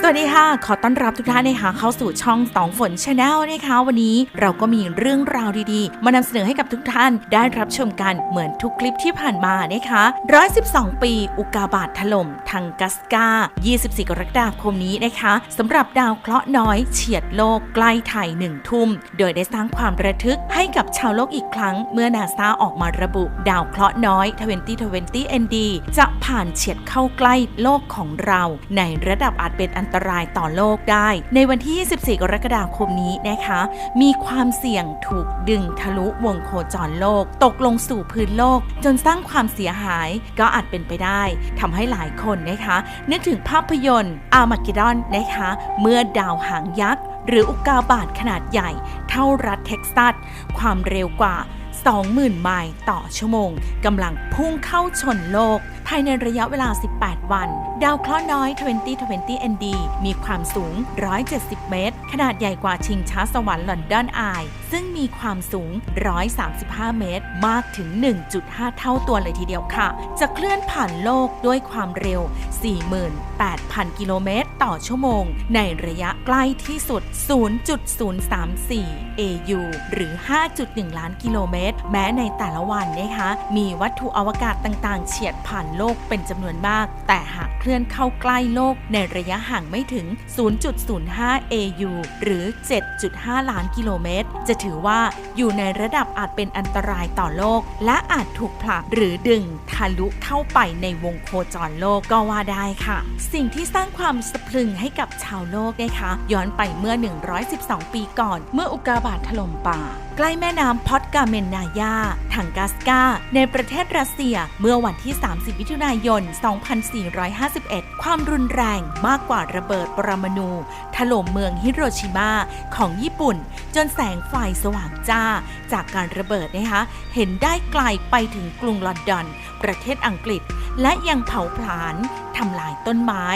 สวัสดีค่ะ ขอต้อนรับทุกท่านนะคะเข้าสู่ช่องสองฝนชาแนลนะคะ วันนี้เราก็มีเรื่องราวดีๆ มานำเสนอให้กับทุกท่านได้รับชมกันเหมือนทุกคลิปที่ผ่านมานะคะ112 ปี อุกาบาตถล่มทังกัสกา 24 กรกฎาคมนี้นะคะสำหรับดาวเคราะห์น้อยเฉียดโลกใกล้ไทยหนึ่งทุ่ม โดยได้สร้างความระทึกให้กับชาวโลกอีกครั้ง เมื่อนาซาออกมาระบุดาวเคราะห์น้อย 2020 ND จะผ่านเฉียดเข้าใกล้โลกของเรา ในระดับอาจเป็นอันตรายต่อโลกได้ ในวันที่ 24 กรกฎาคมนี้นะคะ มีความเสี่ยงถูกดึงทะลุวงโคจรโลก ตกลงสู่พื้นโลก จนสร้างความเสียหายก็อาจเป็นไปได้ทำให้หลายคนนะคะ นึกถึงภาพยนตร์อามากิดอนนะคะ เมื่อดาวหางยักษ์หรืออุกกาบาตขนาดใหญ่ เท่ารัฐเท็กซัส ความเร็วกว่า 20,000 ไมล์ต่อชั่วโมงกำลังพุ่งเข้าชนโลก ภายในระยะเวลา 18 วัน ดาวเคราะห์น้อย 2020 ND มีความสูง 170 เมตร ขนาดใหญ่กว่าชิงช้าสวรรค์ลอนดอนอาย ซึ่งมีความสูง 135 เมตร มากถึง 1.5 เท่าตัวเลยทีเดียวค่ะ จะเคลื่อนผ่านโลกด้วยความเร็ว 48,000 กิโลเมตร ต่อชั่วโมง ในระยะใกล้ที่สุด 0.034 AU หรือ 5.1 ล้านกิโลเมตร แม้ในแต่ละวันนะคะ มีวัตถุอวกาศต่างๆ เฉียดผ่านโลกเป็นจำนวนมาก แต่หากเคลื่อนเข้าใกล้โลกในระยะห่างไม่ถึง 0.05 AU หรือ 7.5 ล้านกิโลเมตร จะถือว่าอยู่ในระดับอาจเป็นอันตรายต่อโลก และอาจถูกผลักหรือดึงทะลุเข้าไปในวงโคจรโลกก็ว่าได้ค่ะ สิ่งที่สร้างความสะพรึงให้กับชาวโลกนะคะ ย้อนไปเมื่อ 112 ปีก่อน เมื่ออุกกาบาตถล่มป่า ใกล้แม่น้ำพอดกาเมนนายาทังกัสกา ในประเทศรัสเซียเมื่อวันที่ 30 มิถุนายน 2451 ความรุนแรงมากกว่าระเบิดปรมาณูถล่มเมืองฮิโรชิมาของญี่ปุ่น จนแสงไฟสว่างจ้า จากการระเบิดนะคะ เห็นได้ไกลไปถึงกรุงลอนดอน ประเทศอังกฤษ และยังเผาผลาญทำลายต้นไม้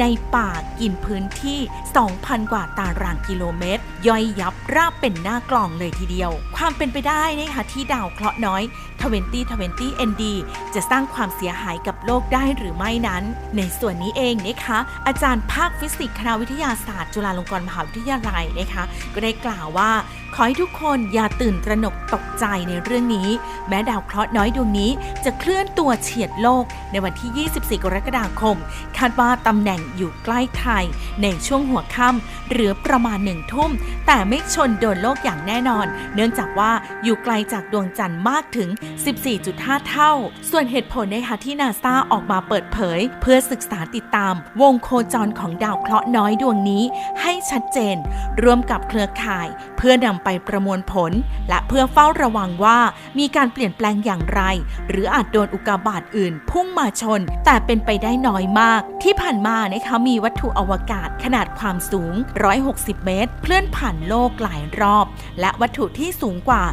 ในป่ากินพื้นที่ 2,000 กว่าตารางกิโลเมตร ย่อยยับ ราบเป็นหน้ากล่องเลยทีเดียว ความเป็นไปได้นะคะที่ดาวเคราะห์น้อย 2020 ND จะสร้างความเสียหายกับโลกได้หรือไม่นั้น ในส่วนนี้เองนะคะอาจารย์ภาคฟิสิกส์คณะวิทยาศาสตร์ จุฬาลงกรณ์มหาวิทยาลัยนะคะก็ได้กล่าวว่า ขอให้ทุกคนอย่าตื่นตระหนกตกใจในเรื่องนี้ แม้ดาวเคราะห์น้อยดวงนี้ จะเคลื่อนตัวเฉียดโลกในวันที่ 24 กรกฎาคม คาดว่าตำแหน่งอยู่ใกล้ไทยในช่วงหัวค่ำหรือประมาณหนึ่งทุ่มแต่ไม่ชนโดนโลกอย่างแน่นอน เนื่องจากว่าอยู่ไกลจากดวงจันทร์มากถึง 14.5 เท่า ส่วนเหตุผลนะคะที่นาซาออกมาเปิดเผย เพื่อศึกษาติดตาม วงโคจรของดาวเคราะห์น้อยดวงนี้ให้ชัดเจน ร่วมกับเครือข่าย เพื่อนำไปประมวลผล และเพื่อเฝ้าระวังว่ามีการเปลี่ยนแปลงอย่างไร หรืออาจโดนอุกกาบาตอื่น พุ่งมาชน แต่เป็นไปได้น้อยมาก ที่ผ่านมานะคะมีวัตถุอวกาศขนาดความสูง 160 เมตร เคลื่อนผ่านโลกหลายรอบ และวัตถุที่สูงกว่า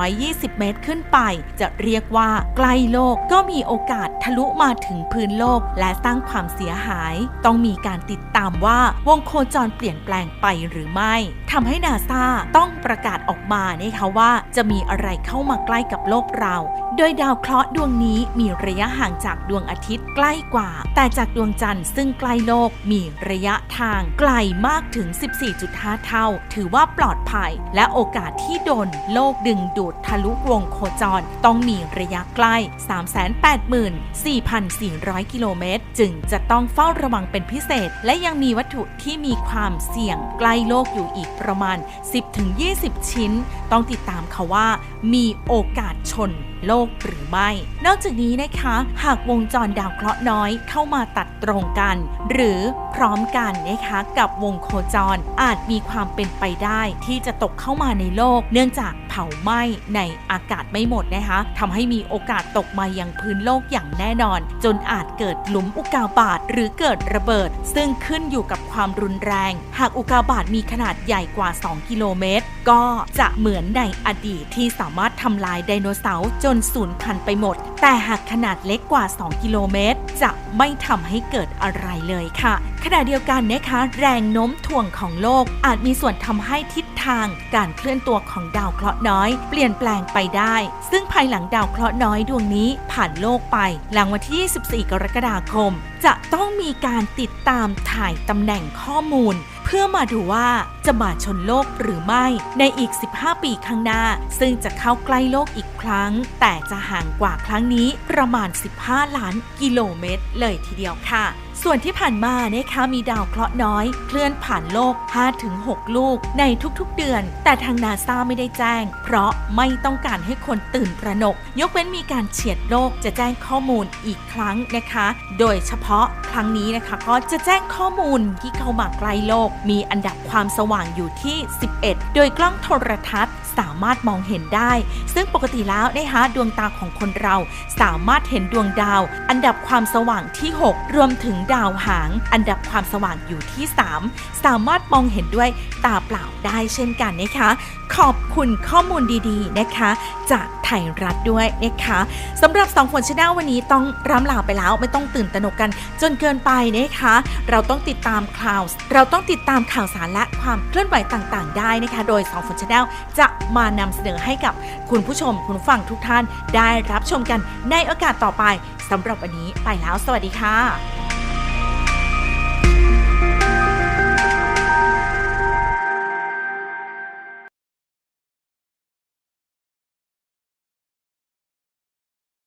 120 เมตรขึ้นไป จะเรียกว่าใกล้โลกก็มีโอกาสทะลุมาถึงพื้นโลกและสร้างความเสียหาย ต้องมีการติดตามว่าวงโคจรเปลี่ยนแปลงไปหรือไม่ทำให้นาซาต้องประกาศออกมานะคะว่าจะมีอะไรเข้ามาใกล้กับโลกเรา โดยดาวเคราะห์ดวงนี้มีระยะห่างจากดวงอาทิตย์ใกล้กว่า แต่จากดวงจันทร์ซึ่งใกล้โลกมีระยะทางไกลมากถึง 14.5 เท่า ถือว่าปลอดภัย และโอกาสที่โดนโลกดึงดูดทะลุวงโคจร ต้องมีระยะใกล้ 384,400 กิโลเมตร จึงจะต้องเฝ้าระวังเป็นพิเศษ และยังมีวัตถุที่มีความเสี่ยงใกล้โลกอยู่อีกประมาณ 10-20 ชิ้น ต้องติดตามค่ะว่ามีโอกาสชนโลกหรือไม่ นอกจากนี้นะคะ หากวงจรดาวเคราะห์น้อยเข้ามาตัดตรงกัน หรือพร้อมกันนะคะกับวงโคจรอาจมีความเป็นไปได้ที่จะตกเข้ามาในโลก เนื่องจากาไหม้ในอากาศไม่หมดนะคะทำให้มีโอกาสตกมายังพื้นโลกอย่างแน่นอน จนอาจเกิดหลุมอุกาบาตหรือเกิดระเบิด ซึ่งขึ้นอยู่กับความรุนแรง หากอุกกาบาตมีขนาดใหญ่กว่า 2 กิโลเมตร ก็จะเหมือนในอดีตที่สามารถทำลายไดโนเสาร์จนสูญพันธุ์ไปหมด แต่หากขนาดเล็กกว่า 2 กิโลเมตร จะไม่ทำให้เกิดอะไรเลยค่ะ ขณะเดียวกันนะคะ แรงโน้มถ่วงของโลกอาจมีส่วนทำให้ทิศ ทางการเคลื่อนตัวของดาวเคราะห์น้อย เปลี่ยนแปลงไปได้ ซึ่งภายหลังดาวเคราะห์น้อยดวงนี้ผ่านโลกไป หลังวันที่ 24 กรกฎาคม จะต้องมีการติดตามถ่ายตำแหน่งข้อมูล เพื่อมาดูว่าจะมาชนโลกหรือไม่ในอีก 15 ปีข้างหน้า ซึ่งจะเข้าใกล้โลกอีกครั้ง แต่จะห่างกว่าครั้งนี้ประมาณ 15 ล้านกิโลเมตร เลยทีเดียวค่ะส่วนที่ผ่านมานะคะมีดาวเคราะห์น้อย เคลื่อนผ่านโลก 5-6 ลูกในทุกๆเดือน แต่ทางนาซาไม่ได้แจ้ง เพราะไม่ต้องการให้คนตื่นตระหนก ยกเว้นมีการเฉียดโลกจะแจ้งข้อมูลอีกครั้งนะคะ โดยเฉพาะครั้งนี้นะคะก็จะแจ้งข้อมูลที่เข้ามาใกล้โลกมีอันดับความสว่างอยู่ที่ 11 โดยกล้องโทรทัศน์สามารถมองเห็นได้ ซึ่งปกติแล้วนะคะดวงตาของคนเราสามารถเห็นดวงดาว อันดับความสว่างที่ 6 รวมถึงดาวหาง อันดับความสว่างอยู่ที่ 3 สามารถมองเห็นด้วยตาเปล่าได้เช่นกันนะคะ ขอบคุณข้อมูลดีๆนะคะ จากไทยรัฐด้วยนะคะสำหรับสองฝนชแนลวันนี้ต้องร่ำลาไปแล้วไม่ต้องตื่นตระหนกกันจนเกินไปนะคะ เราต้องติดตามข่าว เราต้องติดตามข่าวสารและความเคลื่อนไหวต่างๆ ได้นะคะ โดยสองฝนชาแนลจะมานำเสนอให้กับคุณผู้ชมคุณฟังทุกท่าน ได้รับชมกันในโอกาสต่อไปสำหรับวันนี้ไปแล้ว สวัสดีค่ะ